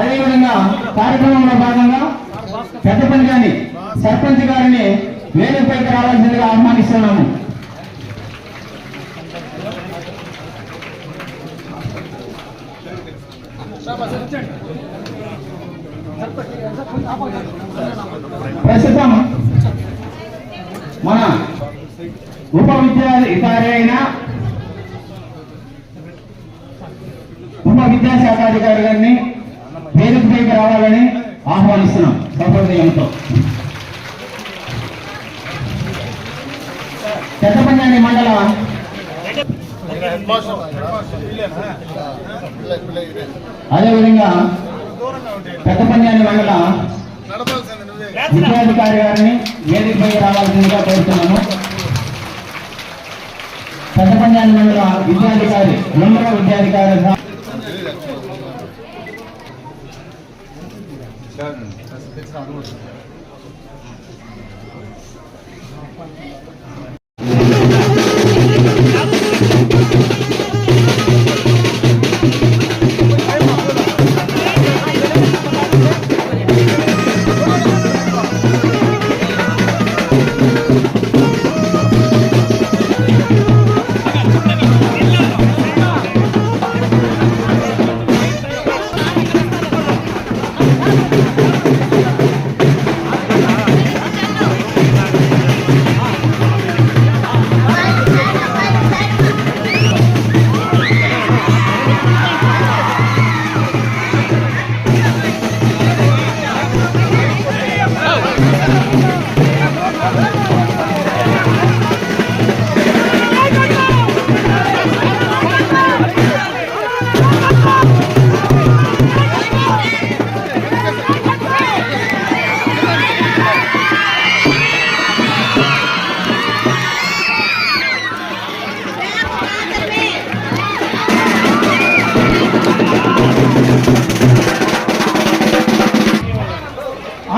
అదేవిధంగా కార్యక్రమంలో భాగంగా పెద్దపల్లి పంచాని సర్పంచ్ గారిని వేదికపైకి రావాల్సిందిగా ఆహ్వానిస్తున్నాము. ప్రస్తుతం మన ఉప విద్యాధికారి అయిన ఉప విద్యాశాఖాధికారి గారిని ఆహ్వానిస్తున్నాం సౌకర్యంతో పెద్దపంచాని మండల. అదేవిధంగా పెద్దపంచాని మండల. విద్యాధికారి గారిని వేదికపై రావాల్సిందిగా కోరుతున్నాము. పెద్దపంచాని మండల విద్యాధికారి రెండవ విద్యాధికారి 你咋这么实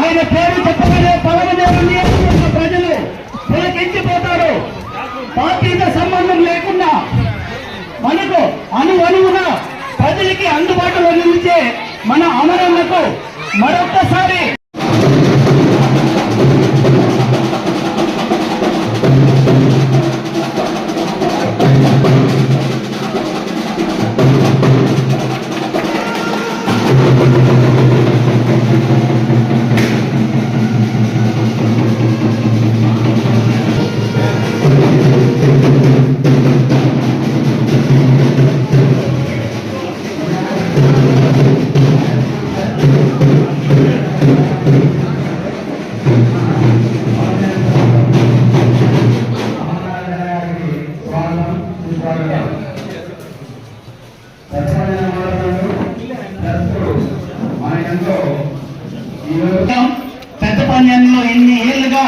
ఆయన పేరు చెప్పగానే పలవదేవుని పెద్ద పన్యంలో ఎన్ని ఏళ్ళుగా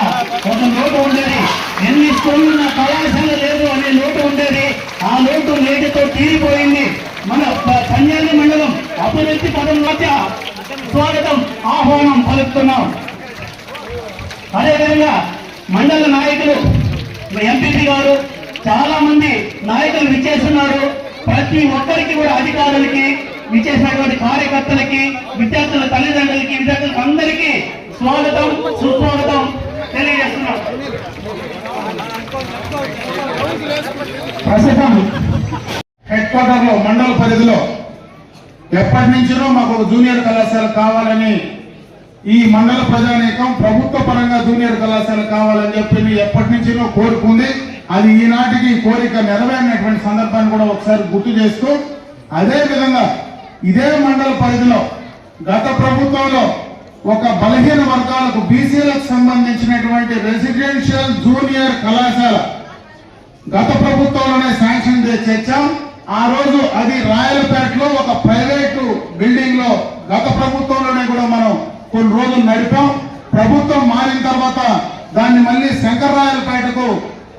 ఒక లోటు ఉండేది? ఎన్ని స్కూళ్ళ కళాశాల లేదు అనే లోటు ఉండేది. ఆ లోటు నేటితో తీరిపోయింది. మన పన్యాల మండలం అభివృద్ధి పదం మధ్య స్వాగతం ఆహ్వానం పలుకుతున్నాం. అదేవిధంగా మండల నాయకులు ఎంపీపీ గారు చాలా మంది నాయకులు విచ్చేస్తున్నారు. ప్రతి ఒక్కరికి కూడా అధికారులకి విచ్చేసినటువంటి కార్యకర్తలకి విద్యార్థుల తల్లిదండ్రులకి విద్యార్థులకు అందరికీ స్వాగతం సుస్వాగతం తెలియజేస్తున్నాం. ప్రస్తుతం హెడ్ క్వార్టర్లో మండల పరిధిలో ఎప్పటి నుంచినో మాకు జూనియర్ కళాశాల కావాలని ఈ మండల ప్రజానీకం ప్రభుత్వ పరంగా జూనియర్ కళాశాల కావాలని చెప్పి ఎప్పటి నుంచినో కోరుకుంది. అది ఈనాటికి కోరిక నెరవేరినటువంటి సందర్భాన్ని కూడా ఒకసారి గుర్తు చేస్తూ అదే విధంగా ఇదే మండల పరిధిలో గత ప్రభుత్వంలో ఒక బలహీన వర్గాలకు బీసీలకు సంబంధించినటువంటి రెసిడెన్షియల్ జూనియర్ కళాశాల గత ప్రభుత్వంలోనే శాంక్షన్ చేర్చాం. ఆ రోజు అది రాయలపేటలో ఒక ప్రైవేటు బిల్డింగ్లో గత ప్రభుత్వంలోనే కూడా మనం కొన్ని రోజులు నడిపాం. ప్రభుత్వం మారిన తర్వాత దాన్ని మళ్ళీ శంకర్రాయలపేటకు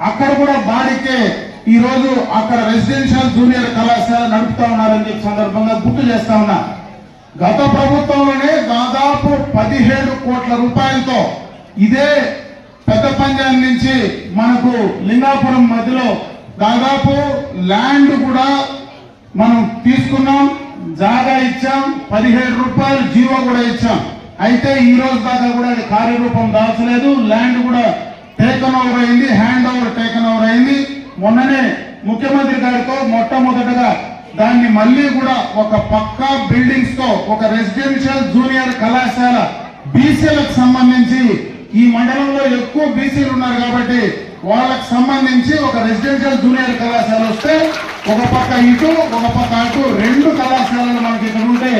అక్కడ కూడా బాడికే ఈ రోజు అక్కడ రెసిడెన్షియల్ జూనియర్ కళాశాల నడుపుతా ఉన్నారని చెప్పి సందర్భంగా గుర్తు చేస్తా ఉన్నా. గత ప్రభుత్వంలోనే దాదాపు పదిహేడు కోట్ల రూపాయలతో ఇదే పెద్ద పంజాబ్ నుంచి మనకు లింగాపురం మధ్యలో దాదాపు ల్యాండ్ కూడా మనం తీసుకున్నాం జాగా ఇచ్చాం పదిహేడు రూపాయలు జీవో కూడా ఇచ్చాం. అయితే ఈ రోజు దాకా కూడా అది కార్యరూపం దాల్చలేదు ల్యాండ్ కూడా టేకన్ ఓవర్ అయింది హ్యాండ్ ఓవర్ టేకన్ ఓవర్ అయింది. మొన్ననే ముఖ్యమంత్రి గారితో మొట్టమొదటగా దాన్ని మళ్ళీ కూడా ఒక పక్కా బిల్డింగ్స్తో ఒక రెసిడెన్షియల్ జూనియర్ కళాశాల బీసీలకు సంబంధించి ఈ మండలంలో ఎక్కువ బీసీలు ఉన్నారు కాబట్టి వాళ్ళకు సంబంధించి ఒక రెసిడెన్షియల్ జూనియర్ కళాశాల వస్తే ఒక పక్క ఇటు ఒక పక్క అటు రెండు కళాశాలలు మనకి ఇక్కడ ఉంటే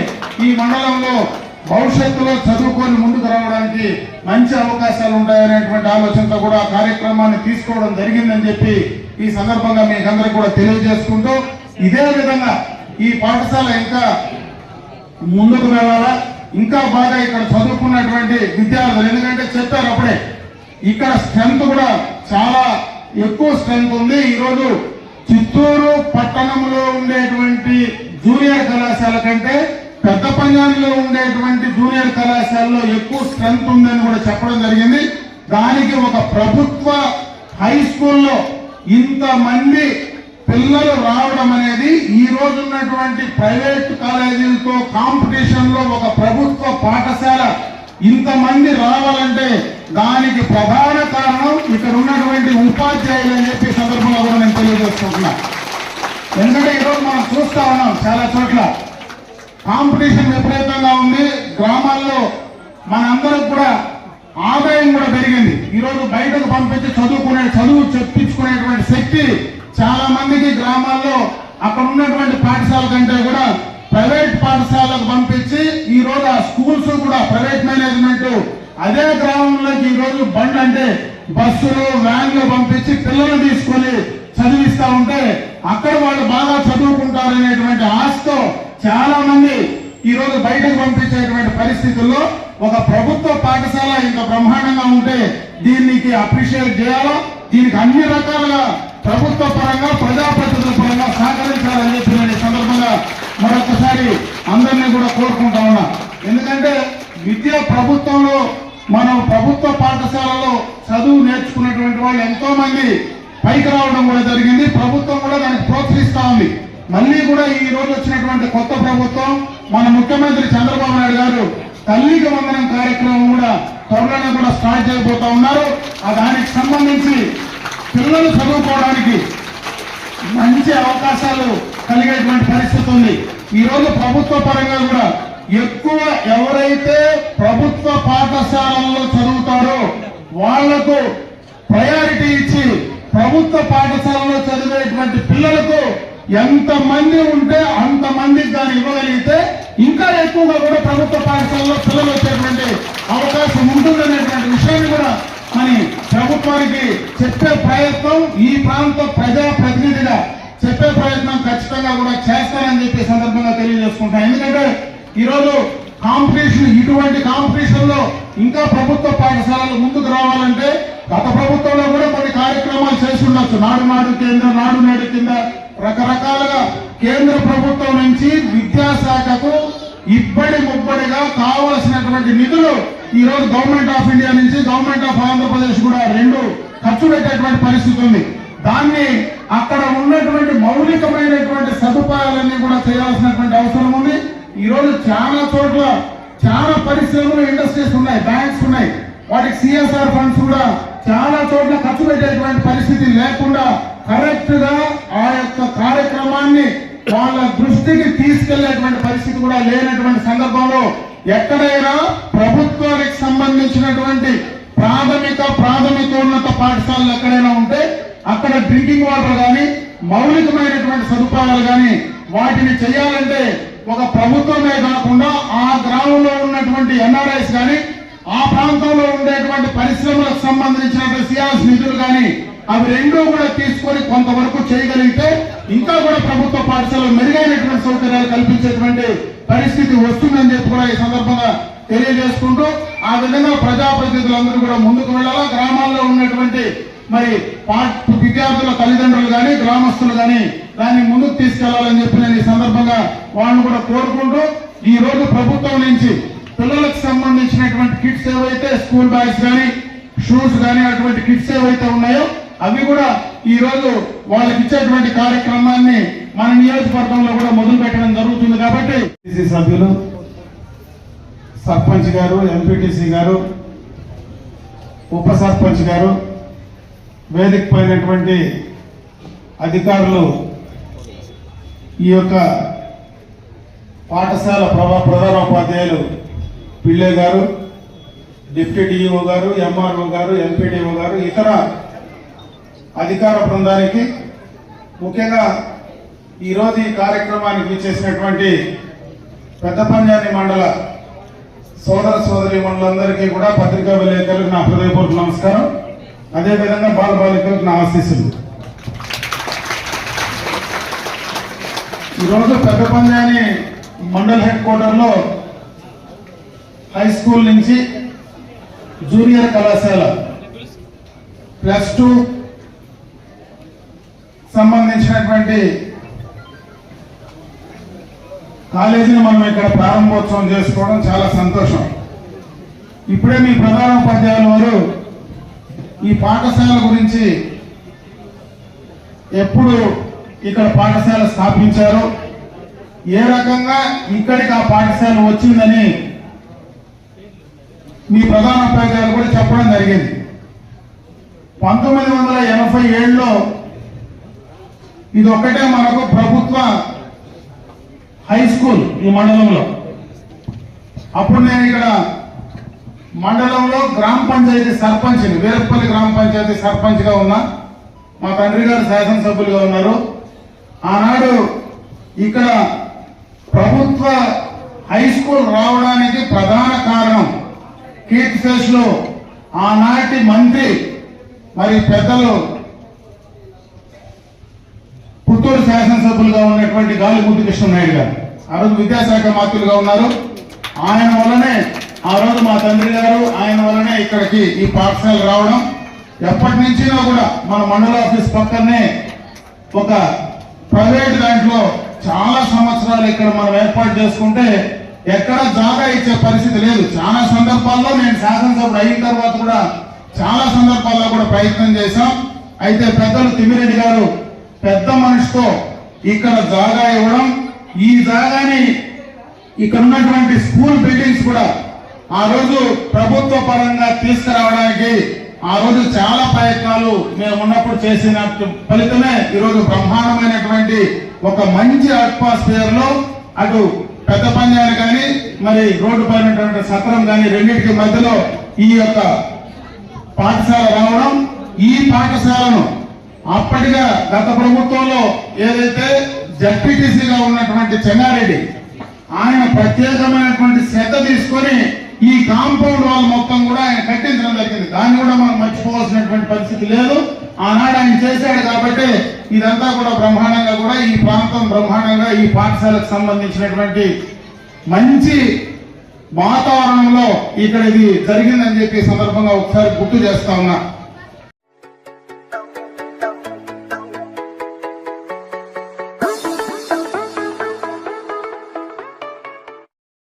ఈ మండలంలో భవిష్యత్తులో చదువుకొని ముందుకు రావడానికి మంచి అవకాశాలు ఉంటాయనేటువంటి ఆలోచనతో కూడా ఆ కార్యక్రమాన్ని తీసుకోవడం జరిగిందని చెప్పి ఈ సందర్భంగా మీకు అందరికి కూడా తెలియజేసుకుంటూ ఇదే విధంగా ఈ పాఠశాల ఇంకా ముందుకు వెళ్ళాలా? ఇంకా బాగా ఇక్కడ చదువుకున్నటువంటి విద్యార్థులు ఎందుకంటే చెప్పారు అప్పుడే ఇక్కడ స్ట్రెంత్ కూడా చాలా ఎక్కువ స్ట్రెంత్ ఉంది. ఈరోజు చిత్తూరు పట్టణంలో ఉండేటువంటి జూనియర్ కళాశాల కంటే పెద్ద పంజాబ్లో ఉండేటువంటి జూనియర్ కళాశాలలో ఎక్కువ స్ట్రెంత్ ఉందని కూడా చెప్పడం జరిగింది. దానికి ఒక ప్రభుత్వ హై స్కూల్లో ఇంతమంది పిల్లలు రావడం అనేది ఈ రోజు ఉన్నటువంటి ప్రైవేట్ కాలేజీలతో కాంపిటీషన్లో ఒక ప్రభుత్వ పాఠశాల. ఇంతమంది రావాలంటే దానికి ప్రధాన కారణం ఇక్కడ ఉన్నటువంటి ఉపాధ్యాయులు అని చెప్పి సందర్భంలో కూడా నేను తెలియజేసుకుంటున్నా. ఎందుకంటే ఈరోజు మనం చూస్తా ఉన్నాం చాలా చోట్ల. కాంపిటీషన్ విపరీతంగా ఉంది. గ్రామాల్లో మనందరం కూడా ఆదాయం కూడా పెరిగింది. ఈరోజు బయటకు పంపించి చదువుకునే చదువు చెప్పించుకునేటువంటి శక్తి చాలా మందికి గ్రామాల్లో అక్కడ ఉన్నటువంటి పాఠశాల కంటే కూడా ప్రైవేట్ పాఠశాలకు పంపించి ఈ రోజు ఆ స్కూల్స్ కూడా ప్రైవేట్ మేనేజ్మెంట్ అదే గ్రామంలోకి ఈ రోజు బండ్ అంటే బస్సులు వ్యాన్లు పంపించి పిల్లలు తీసుకొని చదివిస్తా ఉంటే అక్కడ వాళ్ళు బాగా చదువుకుంటారనేటువంటి ఆశతో చాలా మంది ఈరోజు బయటకు పంపించేటువంటి పరిస్థితుల్లో ఒక ప్రభుత్వ పాఠశాల ఇంత బ్రహ్మాండంగా ఉంటే దీనికి అప్రిషియేట్ చేయాలా? దీనికి అన్ని రకాలుగా ప్రభుత్వ పరంగా ప్రజాప్రతినిధుల పరంగా సహకరించాలని చెప్పి నేను ఈ సందర్భంగా మరొకసారి అందరినీ కూడా కోరుకుంటా ఉన్నా. ఎందుకంటే విద్య ప్రభుత్వంలో మనం ప్రభుత్వ పాఠశాలలో చదువు నేర్చుకున్నటువంటి వాళ్ళు ఎంతో మంది పైకి రావడం కూడా జరిగింది. ప్రభుత్వం కూడా దానికి ప్రోత్సహిస్తా ఉంది. మళ్ళీ కూడా ఈ రోజు వచ్చినటువంటి కొత్త ప్రభుత్వం మన ముఖ్యమంత్రి చంద్రబాబు నాయుడు గారు తల్లికి వందనం కార్యక్రమం కూడా త్వరలోనే కూడా స్టార్ట్ చేయబోతా ఉన్నారు. ఆ దానికి సంబంధించి పిల్లలు చదువుకోవడానికి మంచి అవకాశాలు కలిగేటువంటి పరిస్థితి ఉంది. ఈ రోజు ప్రభుత్వ పరంగా కూడా ఎక్కువ ఎవరైతే ప్రభుత్వ పాఠశాలలో చదువుతారో వాళ్ళకు ప్రయారిటీ ఇచ్చి ప్రభుత్వ పాఠశాలలో చదివేటువంటి పిల్లలకు ఎంత మంది ఉంటే అంతమందికి దాన్ని ఇవ్వగలిగితే ఇంకా ఎక్కువగా కూడా ప్రభుత్వ పాఠశాలలో పిల్లలు వచ్చేటువంటి అవకాశం ఉంటుందనేటువంటి విషయాన్ని కూడా మరి ప్రభుత్వానికి చెప్పే ప్రయత్నం ఈ ప్రాంత ప్రజా ప్రతినిధిగా చెప్పే ప్రయత్నం ఖచ్చితంగా కూడా చేస్తారని చెప్పి సందర్భంగా తెలియజేసుకుంటాను ఎందుకంటే ఈరోజు కాంపిటీషన్ ఇటువంటి కాంపిటీషన్లో ఇంకా ప్రభుత్వ పాఠశాలలు ముందుకు రావాలంటే గత ప్రభుత్వంలో కూడా కొన్ని కార్యక్రమాలు చేసి ఉండొచ్చు. నాడు నాడు కేంద్ర నాడు నేడు కింద రకరకాలుగా కేంద్ర ప్రభుత్వం నుంచి విద్యాశాఖకు ఇబ్బడి ముబ్బడిగా కావలసినటువంటి నిధులు ఈరోజు గవర్నమెంట్ ఆఫ్ ఇండియా నుంచి గవర్నమెంట్ ఆఫ్ ఆంధ్రప్రదేశ్ కూడా రెండు ఖర్చు పెట్టేటువంటి పరిస్థితి ఉంది. దాన్ని అక్కడ ఉన్నటువంటి మౌలికమైనటువంటి సదుపాయాలన్నీ కూడా చేయాల్సినటువంటి అవసరం ఉంది. ఈరోజు చాలా చోట్ల చాలా పరిశ్రమలు ఇండస్ట్రీస్ ఉన్నాయి బ్యాంక్స్ ఉన్నాయి. వాటికి సిఎస్ఆర్ ఫండ్స్ కూడా చాలా చోట్ల ఖర్చు పెట్టేటువంటి పరిస్థితి లేకుండా కరెక్ట్గా ఆ యొక్క కార్యక్రమాన్ని వాళ్ళ దృష్టికి తీసుకెళ్ళేటువంటి పరిస్థితి కూడా లేనటువంటి సందర్భంలో ఎక్కడైనా ప్రభుత్వానికి సంబంధించినటువంటి ప్రాథమిక ప్రాథమికోన్నత పాఠశాలలు ఎక్కడైనా ఉంటే అక్కడ డ్రింకింగ్ వాటర్ కానీ మౌలికమైనటువంటి సదుపాయాలు కానీ వాటిని చేయాలంటే ఒక ప్రభుత్వమే కాకుండా ఆ గ్రామంలో ఉన్నటువంటి ఎన్ఆర్ఐస్ కానీ ఆ ప్రాంతంలో ఉండేటువంటి పరిశ్రమలకు సంబంధించినటువంటి సియాస్ నిధులు కానీ అవి రెండూ కూడా తీసుకొని కొంతవరకు చేయగలిగితే ఇంకా కూడా ప్రభుత్వ పాఠశాలలో మెరుగైనటువంటి సౌకర్యాలు కల్పించేటువంటి పరిస్థితి వస్తుందని చెప్పి కూడా ఈ సందర్భంగా తెలియజేసుకుంటూ ఆ విధంగా ప్రజాప్రతినిధులందరూ కూడా ముందుకు వెళ్ళాలా? గ్రామాల్లో ఉన్నటువంటి మరి విద్యార్థుల తల్లిదండ్రులు కానీ గ్రామస్తులు కానీ దాన్ని ముందుకు తీసుకెళ్ళాలని చెప్పి నేను ఈ సందర్భంగా వాళ్ళని కూడా కోరుకుంటూ ఈ రోజు ప్రభుత్వం నుంచి పిల్లలకు సంబంధించినటువంటి కిట్స్ ఏవైతే స్కూల్ బ్యాగ్స్ కానీ షూస్ కానీ అటువంటి కిట్స్ ఏవైతే ఉన్నాయో అవి కూడా ఈ రోజు వాళ్ళకి ఇచ్చేటువంటి కార్యక్రమాన్ని మన నియోజకవర్గంలో కూడా మొదలు పెట్టడం జరుగుతుంది కాబట్టి సభ్యులు సర్పంచ్ గారు ఎంపీటీసీ గారు ఉప సర్పంచ్ గారు వేదిక పైనటువంటి అధికారులు ఈ యొక్క పాఠశాల ప్రభా ప్రధానోపాధ్యాయులు పిళ్ళే గారు డిప్యూటీ డిఈఓ గారు ఎంఆర్ఓ గారు ఎంపీడీఓ గారు ఇతర అధికార బృందానికి ముఖ్యంగా ఈరోజు ఈ కార్యక్రమానికి చేసినటువంటి పెద్ద పంజాని మండల సోదర సోదరి మండలందరికీ కూడా పత్రికా విలేకరులకు నా హృదయపూర్వక నమస్కారం. అదేవిధంగా బాల బాలికలకు నా ఆశీస్సులు. ఈరోజు పెద్ద పంజాని మండల్ హెడ్ క్వార్టర్లో హై స్కూల్ నుంచి జూనియర్ కళాశాల ప్లస్ టూ సంబంధించినటువంటి కాలేజీని మనం ఇక్కడ ప్రారంభోత్సవం చేసుకోవడం చాలా సంతోషం. ఇప్పుడే మీ ప్రధాన ఉపాధ్యాయుల వారు ఈ పాఠశాల గురించి ఎప్పుడు ఇక్కడ పాఠశాల స్థాపించారు ఏ రకంగా ఇక్కడికి ఆ పాఠశాల వచ్చిందని మీ ప్రధాన ఉపాధ్యాయులు కూడా చెప్పడం జరిగింది. పంతొమ్మిది వందల ఎనభై ఏడులో ఇది ఒక్కటే మనకు ప్రభుత్వ హై స్కూల్ ఈ మండలంలో. అప్పుడు నేను ఇక్కడ మండలంలో గ్రామ పంచాయతీ సర్పంచ్ని వీరప్పల్లి గ్రామ పంచాయతీ సర్పంచ్గా ఉన్నా మా తండ్రి గారు శాసనసభ్యులుగా ఉన్నారు. ఆనాడు ఇక్కడ ప్రభుత్వ హై స్కూల్ రావడానికి ప్రధాన కారణం కీర్తిశేషులు ఆనాటి మంత్రి మరి పెద్దలు పుత్తూరు శాసనసభ్యులుగా ఉన్నటువంటి గాలిముద్దు కృష్ణనాయుడు గారు. ఆ రోజు విద్యాశాఖ మంత్రులుగా ఉన్నారు. ఆయన వల్లనే ఆ రోజు మా తండ్రి గారు ఆయన వల్లనే ఇక్కడికి ఈ పాఠశాల రావడం. ఎప్పటి నుంచినా కూడా మన మండల ఆఫీస్ పక్కనే ఒక ప్రైవేట్ దాంట్లో చాలా సంవత్సరాలు ఇక్కడ మనం ఏర్పాటు చేసుకుంటే ఎక్కడ జాగా ఇచ్చే పరిస్థితి లేదు. చాలా సందర్భాల్లో నేను శాసనసభ్యుడు అయిన తర్వాత కూడా చాలా సందర్భాల్లో కూడా ప్రయత్నం చేశాం. అయితే పెద్దలు తిమ్మిరెడ్డి గారు పెద్ద మనిషితో ఇక్కడ జాగా ఇవ్వడం ఈ జాగాని ఇక్కడ ఉన్నటువంటి స్కూల్ బిల్డింగ్స్ కూడా ఆ రోజు ప్రభుత్వ పరంగా తీసుకురావడానికి ఆ రోజు చాలా ప్రయత్నాలు మేము ఉన్నప్పుడు చేసిన ఫలితమే ఈరోజు బ్రహ్మాండమైనటువంటి ఒక మంచి అట్మాస్ఫియర్లో అటు పెద్ద పంజాలు కానీ మరి రోడ్డు పైన సత్రం కానీ రెండింటికి మధ్యలో ఈ యొక్క పాఠశాల రావడం ఈ పాఠశాలను అప్పటిగా గత ప్రభుత్వంలో ఏదైతే జడ్పీటీసీగా ఉన్నటువంటి చెన్నారెడ్డి ఆయన ప్రత్యేకమైనటువంటి శ్రద్ధ తీసుకొని ఈ కాంపౌండ్ వాల్ మొత్తం కూడా ఆయన కట్టించడం జరిగింది. దాన్ని కూడా మనం మర్చిపోవాల్సినటువంటి పరిస్థితి లేదు. ఆనాడు ఆయన చేశాడు కాబట్టి ఇదంతా కూడా బ్రహ్మాండంగా కూడా ఈ ప్రాంతం బ్రహ్మాండంగా ఈ పాఠశాలకు సంబంధించినటువంటి మంచి వాతావరణంలో ఇక్కడ ఇది జరిగిందని చెప్పి సందర్భంగా ఒకసారి గుర్తు చేస్తా ఉన్నా.